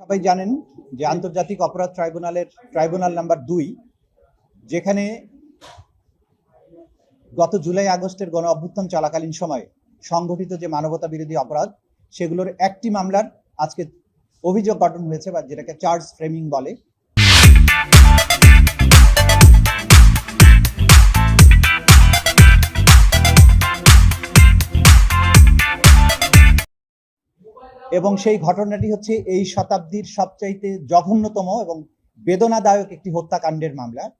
সবাই জানেন যে আন্তর্জাতিক অপরাধ ট্রাইব্যুনালের, ট্রাইব্যুনাল নাম্বার দুই, যেখানে গত জুলাই আগস্টের গণ অভ্যুত্থান চলাকালীন সময়ে সংঘটিত যে মানবতা বিরোধী অপরাধ, সেগুলোর একটি মামলার আজকে অভিযোগ গঠন হয়েছে বা যেটাকে চার্জ ফ্রেমিং বলে। এবং সেই ঘটনাটি হচ্ছে এই শতাব্দীর সবচাইতে জঘন্যতম এবং বেদনাদায়ক একটি হত্যাকাণ্ডের মামলা।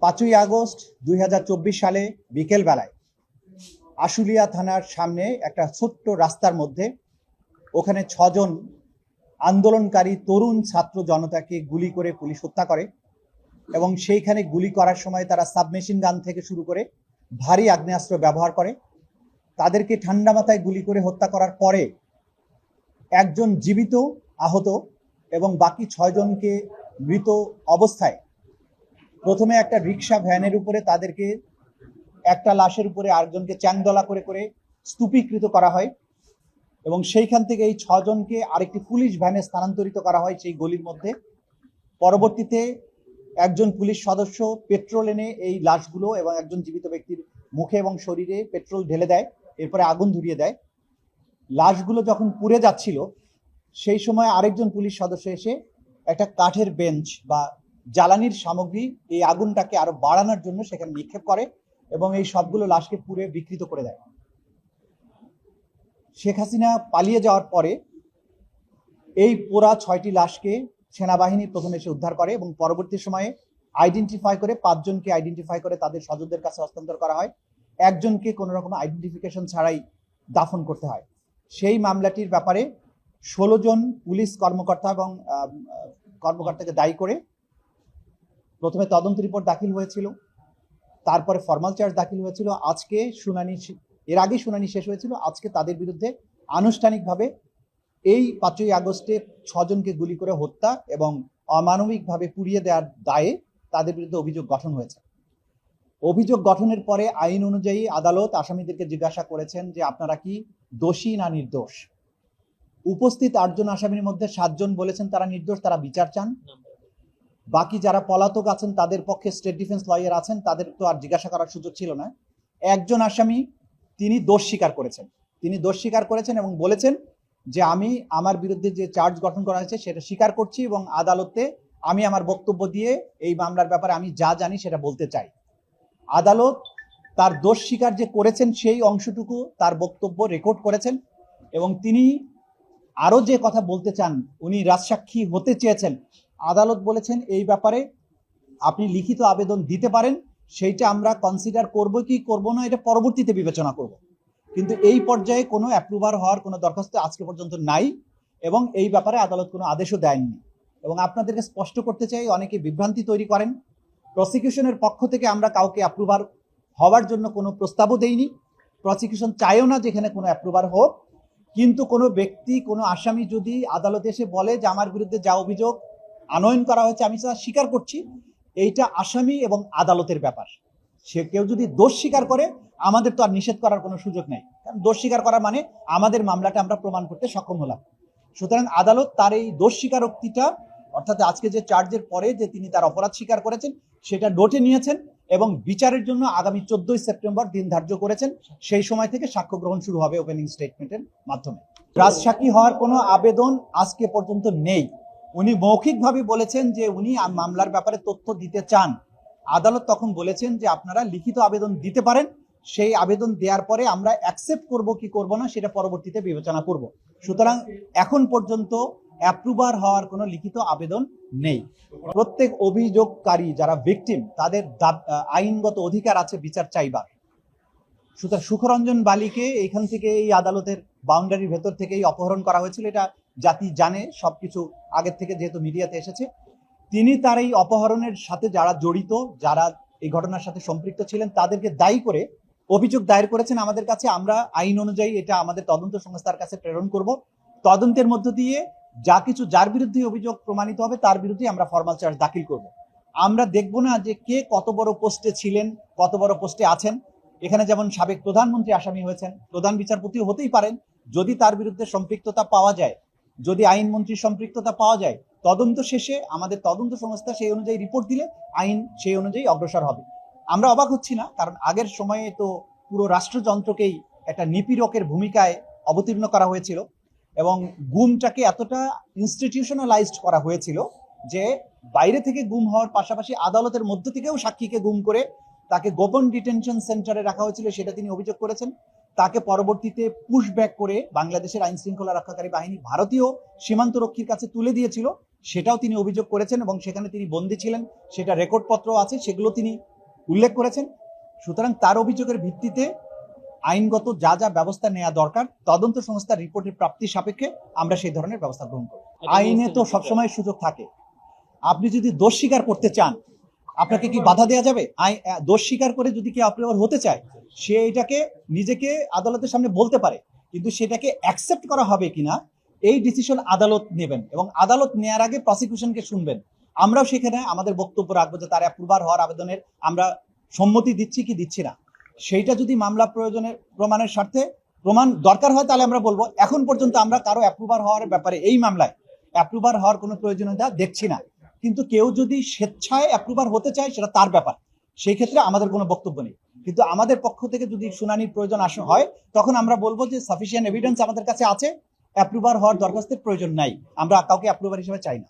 পাঁচই আগস্ট দু হাজার চব্বিশ সালে বিকেল বেলায় আশুলিয়া থানার সামনে একটা ছোট্ট রাস্তার মধ্যে ওখানে ছজন আন্দোলনকারী তরুণ ছাত্র জনতাকে গুলি করে পুলিশ হত্যা করে এবং সেইখানে গুলি করার সময় তারা সাবমেশিন গান থেকে শুরু করে ভারী আগ্নেয়াস্ত্র ব্যবহার করে। তাদেরকে ঠান্ডা মাথায় গুলি করে হত্যা করার পরে একজন জীবিত, আহত এবং বাকি ছয়জনকে মৃত অবস্থায়। প্রথমে একটা রিক্সা ভ্যানের উপরে তাদেরকে একটা লাশের উপরে আরেকজনকে চ্যাংদলা করে করে স্তূপীকৃত করা হয় এবং সেইখান থেকে এই ছজনকে আরেকটি পুলিশ ভ্যানে স্থানান্তরিত করা হয় সেই গলির মধ্যে। পরবর্তীতে একজন পুলিশ সদস্য পেট্রোল এনে এই লাশগুলো এবং একজন জীবিত ব্যক্তির মুখে এবং শরীরে পেট্রোল ঢেলে দেয়, এরপরে আগুন ধরিয়ে দেয়। লাশগুলো যখন পুড়ে যাচ্ছিল, সেই সময় আরেকজন পুলিশ সদস্য এসে একটা কাঠের বেঞ্চ বা জ্বালানির সামগ্রী এই আগুনটাকে আরও বাড়ানোর জন্য সেখানে নিক্ষেপ করে এবং এই সবগুলো লাশকে পুড়ে বিকৃত করে দেয়। শেখ হাসিনা পালিয়ে যাওয়ার পরে এই পোড়া ছয়টি লাশকে সেনাবাহিনী প্রথমে এসে উদ্ধার করে এবং পরবর্তী সময়ে আইডেন্টিফাই করে, পাঁচজনকে আইডেন্টিফাই করে তাদের স্বজনদের কাছে হস্তান্তর করা হয়। একজনকে কোনো রকম আইডেন্টিফিকেশন ছাড়াই দাফন করতে হয়। সেই মামলাটির ব্যাপারে ষোলো জন পুলিশ কর্মকর্তা এবং কর্মকর্তাকে দায়ী করে প্রথমে তদন্ত রিপোর্ট দাখিল হয়েছিল, তারপরে ফর্মাল চার্জ দাখিল হয়েছিল, আজকে শুনানি এর আগে শুনানি শেষ হয়েছিল, আজকে তাদের বিরুদ্ধে আনুষ্ঠানিকভাবে এই পাঁচই আগস্টে ছজনকে গুলি করে হত্যা এবং অমানবিকভাবে পুড়িয়ে দেওয়ার দায়ে তাদের বিরুদ্ধে অভিযোগ গঠন হয়েছে। অভিযোগ গঠনের পরে আইন অনুযায়ী আদালত আসামিদেরকে জিজ্ঞাসা করেছেন যে আপনারা কি দোষী না নির্দোষ? উপস্থিত আটজন আসামির মধ্যে সাতজন বলেছেন তারা নির্দোষ, তারা বিচার চান। বাকি যারা পলাতক আছেন, তাদের পক্ষে স্টেট ডিফেন্স লয়ার আছেন, তাদের তো আর জিজ্ঞাসা করার সুযোগ ছিল না। একজন আসামি, তিনি দোষ স্বীকার করেছেন। তিনি দোষ স্বীকার করেছেন এবং বলেছেন যে আমি আমার বিরুদ্ধে যে চার্জ গঠন করা হয়েছে, সেটা স্বীকার করছি এবং আদালতে আমি আমার বক্তব্য দিয়ে এই মামলার ব্যাপারে আমি যা জানি সেটা বলতে চাই। আদালত তার দোষ স্বীকার যে করেছেন সেই অংশটুকু তার বক্তব্য রেকর্ড করেছেন এবং তিনি আরও যে কথা বলতে চান, উনি রাজসাক্ষী হতে চেয়েছেন। আদালত বলেছেন, এই ব্যাপারে আপনি লিখিত আবেদন দিতে পারেন, সেইটা আমরা কনসিডার করব কি করব না, এটা পরবর্তীতে বিবেচনা করব। কিন্তু এই পর্যায়ে কোনো অ্যাপ্রুভার হওয়ার কোনো দরখাস্ত আজকে পর্যন্ত নাই এবং এই ব্যাপারে আদালত কোনো আদেশও দেয়নি। এবং আপনাদেরকে স্পষ্ট করতে চাই, অনেকে বিভ্রান্তি তৈরি করেন। প্রসিকিউশনের পক্ষ থেকে আমরা কাউকে অ্যাপ্রুভার হওয়ার জন্য কোনো প্রস্তাবও দেইনি। প্রসিকিউশন চাইও না যেখানে কোনো অ্যাপ্রুভার হোক। কিন্তু কোনো ব্যক্তি, কোনো আসামি যদি আদালতে এসে বলে যে আমার বিরুদ্ধে যা অভিযোগ আনয়ন করা হয়েছে, আমি তা স্বীকার করছি, এইটা আসামি এবং আদালতের ব্যাপার। সে কেউ যদি দোষ স্বীকার করে, আমাদের তো আর নিষেধ করার কোনো সুযোগ নেই। কারণ দোষ স্বীকার করা মানে আমাদের মামলাটা আমরা প্রমাণ করতে সক্ষম হলাম। সুতরাং আদালত তার এই দোষ স্বীকারোক্তিটা অর্থাৎ আজকে যে চার্জের পরে যে তিনি তার অপরাধ স্বীকার করেছেন, সেটা নোটে নিয়েছেন এবং বিচারের জন্য আগামী চোদ্দই সেপ্টেম্বর দিন ধার্য করেছেন, সেই সময় থেকে সাক্ষ্য গ্রহণ শুরু হবে ওপেনিং স্টেটমেন্টের মাধ্যমে। রাজসাক্ষী হওয়ার কোনো আবেদন আজকে পর্যন্ত নেই। উনি মৌখিকভাবে বলেছেন যে উনি মামলার ব্যাপারে তথ্য দিতে চান। আদালত তখন বলেছেন যে আপনারা লিখিত আবেদন দিতে পারেন, সেই আবেদন দেওয়ার পরে আমরা অ্যাকসেপ্ট করব কি করব না সেটা পরবর্তীতে বিবেচনা করব। সুতরাং এখন পর্যন্ত অ্যাপ্রুভার হওয়ার কোনো লিখিত আবেদন নেই। প্রত্যেক অভিযোগকারী যারা ভিকটিম তাদের আইনগত অধিকার আছে বিচার চাইবার। সুতরাং সুখরঞ্জন বালিকে এইখান থেকে এই আদালতের বাউন্ডারির ভেতর থেকেই অপহরণ করা হয়েছিল। এটা জাতি জানে, সবকিছু আগের থেকে যেহেতু মিডিয়াতে এসেছে। তিনি তার এই অপহরণের সাথে যারা জড়িত, যারা এই ঘটনার সাথে সম্পৃক্ত ছিলেন, তাদেরকে দায়ী করে অভিযোগ দায়ের করেছেন আমাদের কাছে। আমরা আইন অনুযায়ী এটা আমাদের তদন্ত সংস্থার কাছে প্রেরণ করব। তদন্তের মধ্য দিয়ে যা কিছু যার বিরুদ্ধে অভিযোগ প্রমাণিত হবে, তার বিরুদ্ধে আমরা ফর্মাল চার্জ দাখিল করব। আমরা দেখব না যে কে কত বড় পোস্টে ছিলেন, কত বড় পোস্টে আছেন। এখানে যেমন সাবেক প্রধানমন্ত্রী আসামি হয়েছেন, প্রধান বিচারপতিও হতেই পারেন। যদি তার বিরুদ্ধে সম্পৃক্ততা পাওয়া যায়, যদি আইনমন্ত্রীর সম্পৃক্ততা পাওয়া যায়, তদন্ত শেষে আমাদের তদন্ত সংস্থা সেই অনুযায়ী রিপোর্ট দিলে আইন সেই অনুযায়ী অগ্রসর হবে। আমরা অবাক হচ্ছি না, কারণ আগের সময়ে তো পুরো রাষ্ট্রযন্ত্রকেই একটা নিপীড়কের ভূমিকায় অবতীর্ণ করা হয়েছিল। এবং গুমটাকে এতটা ইনস্টিটিউশনালাইজড করা হয়েছিল যে বাইরে থেকে গুম হওয়ার পাশাপাশি আদালতের মধ্য থেকেও সাক্ষীকে গুম করে তাকে গোপন ডিটেনশন সেন্টারে রাখা হয়েছিল, সেটা তিনি অভিযোগ করেছেন। তাকে পরবর্তীতে পুশব্যাক করে বাংলাদেশের আইন শৃঙ্খলা রক্ষাকারী বাহিনী ভারতীয় সীমান্ত রক্ষীর কাছে তুলে দিয়েছিল, সেটাও তিনি অভিযোগ করেছেন এবং সেখানে তিনি বন্দী ছিলেন। সেটা রেকর্ডপত্র আছে, সেগুলো তিনি উল্লেখ করেছেন। সুতরাং তার অভিযোগের ভিত্তিতে আইনগত যা যা ব্যবস্থা নেওয়া দরকার তদন্ত সংস্থার রিপোর্টের প্রাপ্তি সাপেক্ষে আমরা সেই ধরনের ব্যবস্থা গ্রহণ করি। আইনে তো সবসময় সুযোগ থাকে। আপনি যদি দোষ স্বীকার করতে চান আপনাকে কি বাধা দেওয়া যাবে? দোষ স্বীকার করে যদি কেউ অপ্রিয়র হতে চায় সে এটাকে নিজেকে আদালতের সামনে বলতে পারে কিন্তু সেটাকে অ্যাকসেপ্ট করা হবে কিনা এই ডিসিশন আদালত নেবেন এবং আদালত নেয়ার আগে প্রসিকিউশনকে শুনবেন। আমরাও সেখানে আমাদের বক্তব্য রাখব যে তার অ্যাপ্রুভার হওয়ার আবেদনের আমরা সম্মতি দিচ্ছি কি দিচ্ছি না। সেইটা যদি মামলা প্রয়োজনের প্রমাণের স্বার্থে প্রমাণ দরকার হয়, তাহলে আমরা বলব, এখন পর্যন্ত আমরা কারও অ্যাপ্রুভার হওয়ার ব্যাপারে এই মামলায় অ্যাপ্রুভার হওয়ার কোনো প্রয়োজনীয়তা দেখছি না। কিন্তু কেউ যদি স্বেচ্ছায় অ্যাপ্রুভার হতে চায়, সেটা তার ব্যাপার। সেই ক্ষেত্রে আমাদের কোনো বক্তব্য নেই। কিন্তু আমাদের পক্ষ থেকে যদি শুনানির প্রয়োজন আসে, হয়, তখন আমরা বলব যে সাফিসিয়েন্ট এভিডেন্স আমাদের কাছে আছে অ্যাপ্রুভার হওয়ার দরখাস্তের প্রয়োজন নাই। আমরা কাউকে অ্যাপ্রুভার হিসেবে চাই না।